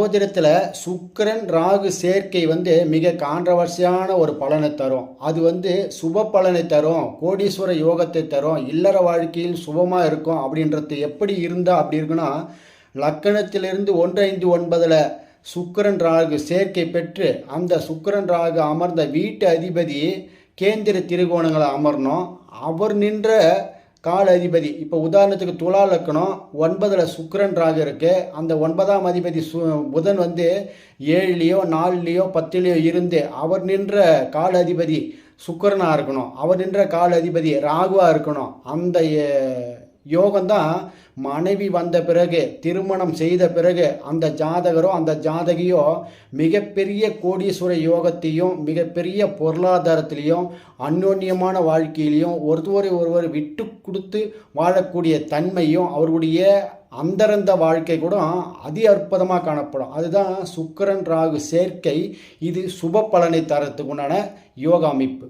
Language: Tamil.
ஜோதிடத்தில் சுக்கரன் ராகு சேர்க்கை வந்து மிக கான்ட்ரவர்சியான ஒரு பலனை தரும். அது வந்து சுப பலனை தரும். கோடீஸ்வர யோகத்தை தரும். இல்லற வாழ்க்கையில் சுபமாக இருக்கும் அப்படின்றது எப்படி இருந்தால் அப்படி இருக்குன்னா லக்கணத்திலிருந்து ஒன்று ஐந்து ஒன்பதில் சுக்கரன் ராகு சேர்க்கை பெற்று அந்த சுக்கரன் ராகு அமர்ந்த வீட்டு அதிபதி கேந்திர திருகோணங்களை அமரணும். அவர் நின்ற கால அதிபதி. இப்போ உதாரணத்துக்கு துலா லக்கணம் ஒன்பதில் சுக்கரன் ராகு இருக்குது அந்த ஒன்பதாம் அதிபதி சு புதன் வந்து ஏழுலேயோ நாலுலேயோ பத்துலேயோ இருந்து அவர் நின்ற கால அதிபதி சுக்கரனாக இருக்கணும். அவர் நின்ற கால அதிபதி ராகுவாக இருக்கணும். அந்த யோகம்தான் மனைவி வந்த பிறகு திருமணம் செய்த பிறகு அந்த ஜாதகரோ அந்த ஜாதகியோ மிகப்பெரிய கோடீஸ்வர யோகத்தையும் மிகப்பெரிய பொருளாதாரத்திலையும் அந்யோன்யமான வாழ்க்கையிலையும் ஒருவரை ஒருவர் விட்டு கொடுத்து வாழக்கூடிய தன்மையும் அவர்களுடைய அந்தரந்த வாழ்க்கை கூட அதி அற்புதமாக காணப்படும். அதுதான் சுக்கரன் ராகு சேர்க்கை இது சுப பலனை தரத்துக்கு உண்டான யோக அமைப்பு